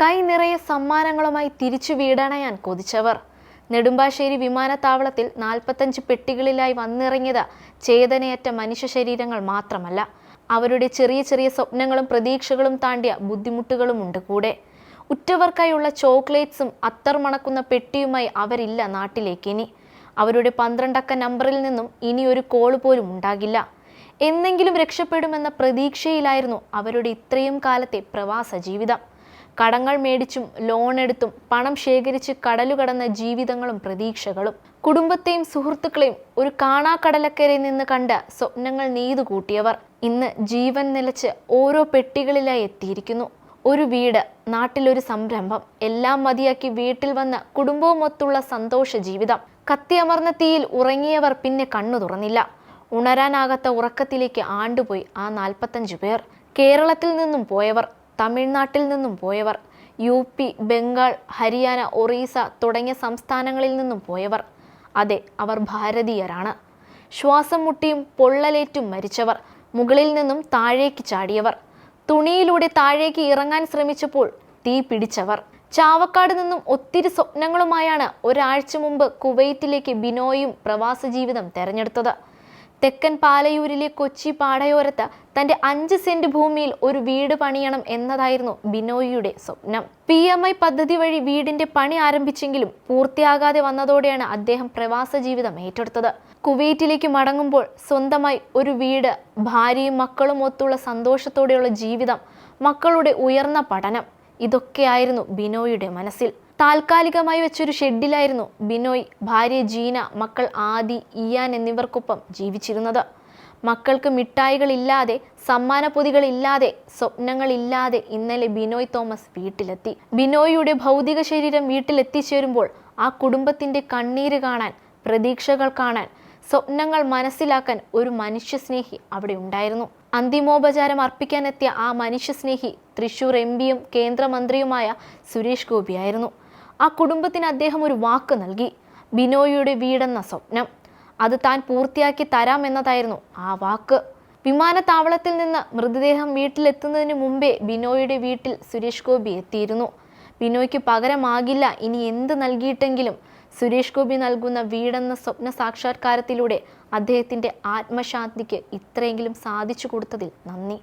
കൈ നിറയെ സമ്മാനങ്ങളുമായി തിരിച്ചു വീടണയാൻ കൊതിച്ചവർ. നെടുമ്പാശ്ശേരി വിമാനത്താവളത്തിൽ നാൽപ്പത്തഞ്ച് പെട്ടികളിലായി വന്നിറങ്ങിയത് ചേതനയറ്റ മനുഷ്യ ശരീരങ്ങൾ മാത്രമല്ല. അവരുടെ ചെറിയ ചെറിയ സ്വപ്നങ്ങളും പ്രതീക്ഷകളും താണ്ടിയ ബുദ്ധിമുട്ടുകളുമുണ്ട് കൂടെ. ഉറ്റവർക്കായുള്ള ചോക്ലേറ്റ്സും അത്തർ മണക്കുന്ന പെട്ടിയുമായി അവരില്ല നാട്ടിലേക്ക് ഇനി അവരുടെ പന്ത്രണ്ടക്ക നമ്പറിൽ നിന്നും ഇനി ഒരു കോൾ പോലും ഉണ്ടാകില്ല. എന്തെങ്കിലും രക്ഷപ്പെടുമെന്ന പ്രതീക്ഷയിലായിരുന്നു അവരുടെ ഇത്രയും കാലത്തെ പ്രവാസ ജീവിതം. കടങ്ങൾ മേടിച്ചും ലോണെടുത്തും പണം ശേഖരിച്ച് കടലുകടന്ന ജീവിതങ്ങളും പ്രതീക്ഷകളും. കുടുംബത്തെയും സുഹൃത്തുക്കളെയും ഒരു കാണാക്കടലക്കരയിൽ നിന്ന് കണ്ട സ്വപ്നങ്ങൾ നെയ്തു കൂട്ടിയവർ ഇന്ന് ജീവൻ നിലച്ച് ഓരോ പെട്ടികളിലായി എത്തിയിരിക്കുന്നു. ഒരു വീട് നാട്ടിലൊരു സംരംഭം എല്ലാം മതിയാക്കി വീട്ടിൽ വന്ന കുടുംബവുമൊത്തുള്ള സന്തോഷ ജീവിതം. കത്തിയമർന്ന തീയിൽ ഉറങ്ങിയവർ പിന്നെ കണ്ണു തുറന്നില്ല. ഉണരാനാകാത്ത ഉറക്കത്തിലേക്ക് ആണ്ടുപോയി ആ നാൽപ്പത്തഞ്ചു പേർ. കേരളത്തിൽ നിന്നും പോയവർ തമിഴ്നാട്ടിൽ നിന്നും പോയവർ യു പി ബംഗാൾ ഹരിയാന ഒറീസ തുടങ്ങിയ സംസ്ഥാനങ്ങളിൽ നിന്നും പോയവർ. അതെ അവർ ഭാരതീയരാണ്. ശ്വാസം മുട്ടിയും പൊള്ളലേറ്റും മരിച്ചവർ മുകളിൽ നിന്നും താഴേക്ക് ചാടിയവർ. തുണിയിലൂടെ താഴേക്ക് ഇറങ്ങാൻ ശ്രമിച്ചപ്പോൾ തീ പിടിച്ചവർ. ചാവക്കാട് നിന്നും ഒത്തിരി സ്വപ്നങ്ങളുമായാണ് ഒരാഴ്ച മുമ്പ് കുവൈറ്റിലേക്ക് ബിനോയും പ്രവാസ ജീവിതം തെരഞ്ഞെടുത്തത്. തെക്കൻ പാലയൂരിലെ കൊച്ചി പാടയോരത്ത് തന്റെ അഞ്ച് സെന്റ് ഭൂമിയിൽ ഒരു വീട് പണിയണം എന്നതായിരുന്നു ബിനോയിയുടെ സ്വപ്നം. പി എം ഐ പദ്ധതി വഴി വീടിന്റെ പണി ആരംഭിച്ചെങ്കിലും പൂർത്തിയാകാതെ വന്നതോടെയാണ് അദ്ദേഹം പ്രവാസ ജീവിതം ഏറ്റെടുത്തത്. കുവൈറ്റിലേക്ക് മടങ്ങുമ്പോൾ സ്വന്തമായി ഒരു വീട് ഭാര്യയും മക്കളും ഒത്തുള്ള സന്തോഷത്തോടെയുള്ള ജീവിതം മക്കളുടെ ഉയർന്ന പഠനം ഇതൊക്കെയായിരുന്നു ബിനോയുടെ മനസ്സിൽ. താൽക്കാലികമായി വെച്ചൊരു ഷെഡിലായിരുന്നു ബിനോയ് ഭാര്യ ജീന മക്കൾ ആദി ഇയാൻ എന്നിവർക്കൊപ്പം ജീവിച്ചിരുന്നത്. മക്കൾക്ക് മിഠായികളില്ലാതെ സമ്മാനപ്പൊതികളില്ലാതെ സ്വപ്നങ്ങളില്ലാതെ ഇന്നലെ ബിനോയ് തോമസ് വീട്ടിലെത്തി. ബിനോയിയുടെ ഭൗതിക ശരീരം വീട്ടിലെത്തിച്ചേരുമ്പോൾ ആ കുടുംബത്തിന്റെ കണ്ണീര് കാണാൻ പ്രതീക്ഷകൾ കാണാൻ സ്വപ്നങ്ങൾ മനസ്സിലാക്കാൻ ഒരു മനുഷ്യസ്നേഹി അവിടെ ഉണ്ടായിരുന്നു. അന്തിമോപചാരം അർപ്പിക്കാനെത്തിയ ആ മനുഷ്യസ്നേഹി തൃശൂർ എം പിയും കേന്ദ്രമന്ത്രിയുമായ സുരേഷ് ഗോപിയായിരുന്നു. ആ കുടുംബത്തിന് അദ്ദേഹം ഒരു വാക്ക് നൽകി. ബിനോയിയുടെ വീടെന്ന സ്വപ്നം. അത് താൻ പൂർത്തിയാക്കി തരാമെന്നതായിരുന്നു ആ വാക്ക്. വിമാനത്താവളത്തിൽ നിന്ന് മൃതദേഹം വീട്ടിലെത്തുന്നതിന് മുമ്പേ ബിനോയുടെ വീട്ടിൽ സുരേഷ് ഗോപി എത്തിയിരുന്നു. ബിനോയ്ക്ക് പകരമാകില്ല. ഇനി എന്ത് നൽകിയിട്ടെങ്കിലും സുരേഷ് ഗോപി നൽകുന്ന വീടെന്ന സ്വപ്ന സാക്ഷാത്കാരത്തിലൂടെ അദ്ദേഹത്തിന്റെ ആത്മശാന്തിക്ക് ഇത്രയെങ്കിലും സാധിച്ചു കൊടുത്തതിൽ നന്ദി.